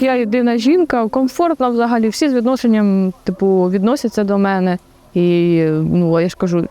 я єдина жінка, комфортно взагалі. Всі з відношенням, типу, відносяться до мене. І ну, я ж кажу,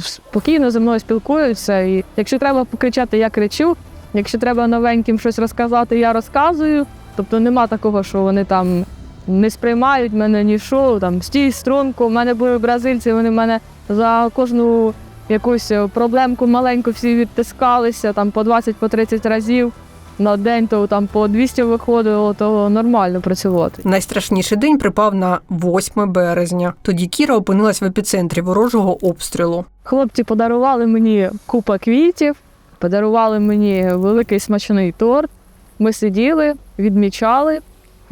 спокійно зі мною спілкуються. І якщо треба покричати, я кричу. Якщо треба новеньким щось розказати, я розказую. Тобто нема такого, що вони там не сприймають мене ні що, там стій струнку. У мене були бразильці, вони мене за кожну якусь е, проблемку маленьку всі відтискалися там по 20 по 30 разів на день, то там по 200 виходило, то нормально працювати. Найстрашніший день припав на 8 березня. Тоді Кіра опинилась в епіцентрі ворожого обстрілу. Хлопці подарували мені купа квітів, подарували мені великий смачний торт. Ми сиділи, відмічали.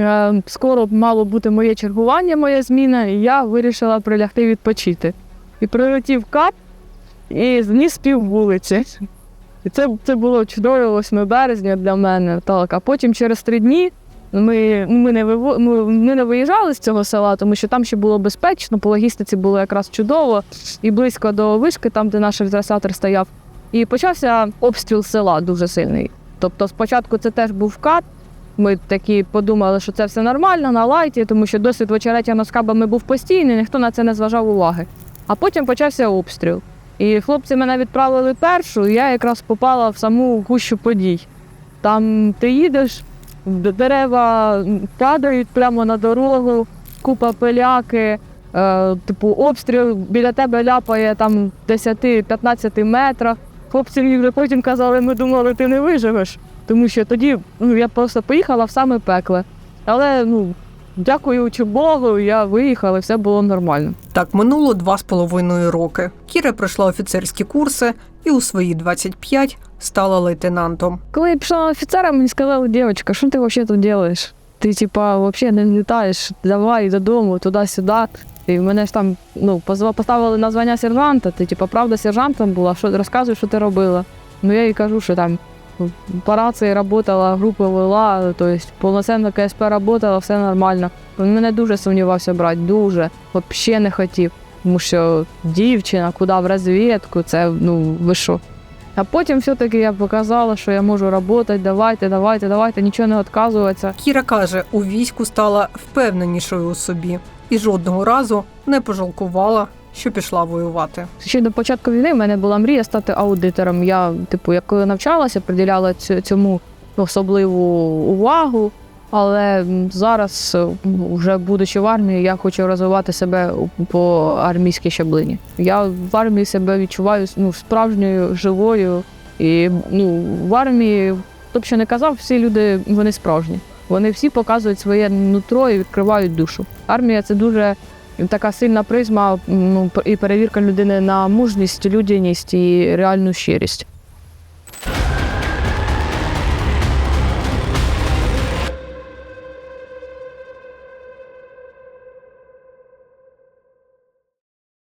Е, Скоро мало бути моє чергування, моя зміна, і я вирішила прилягти відпочити. І прилетів кап і зніс пів вулиці. І це, це було чудово 8 березня для мене. Так. А потім через три дні ми, ми, не виво, ми, ми не виїжджали з цього села, тому що там ще було безпечно, по логістиці було якраз чудово і близько до вишки, там, де наш реєстратор стояв. І почався обстріл села дуже сильний. Тобто, спочатку це теж був кат. Ми такі подумали, що це все нормально на лайті, тому що досвід в очеретя з кабами був постійний, ніхто на це не зважав уваги. А потім почався обстріл. І хлопці мене відправили першу, і я якраз попала в саму гущу подій. Там ти їдеш, дерева падають прямо на дорогу, купа пиляки, е, типу обстріл біля тебе ляпає там 10-15 метрах. Хлопці мені вже потім казали, ми думали, ти не виживеш. Тому що тоді ну, я просто поїхала в саме пекле. Але ну, дякуючи Богу, я виїхала, все було нормально. Так минуло два з половиною роки. Кіра пройшла офіцерські курси і у свої 25 стала лейтенантом. Коли я пішла на офіцера, мені сказали, дівчинка, що ти взагалі тут робиш? Ти, типа, взагалі не літаєш, давай додому, туди-сюди. І мене ж там ну, поставили на звання сержанта. Ти, типа, правда, сержантом була, що розказуй, що ти робила. Ну я їй кажу, що там по рації працювала, групи вела, тобто повноцінно КСП працювала, все нормально. Він мене дуже сумнівався брати, дуже. Взагалі не хотів. Тому що дівчина, куди в розвідку, це ну ви що? А потім все-таки я показала, що я можу працювати, давайте, давайте, давайте, нічого не відказуватися. Кіра каже, у війську стала впевненішою у собі і жодного разу не пожалкувала, що пішла воювати. Ще до початку війни в мене була мрія стати аудитором. Я, типу, як коли навчалася, приділяла цьому особливу увагу. Але зараз, вже будучи в армії, я хочу розвивати себе по армійській щаблині. Я в армії себе відчуваю ну, справжньою, живою. І ну, в армії, хто б що не казав, всі люди вони справжні. Вони всі показують своє нутро і відкривають душу. Армія це дуже така сильна призма ну, і перевірка людини на мужність, людяність і реальну щирість.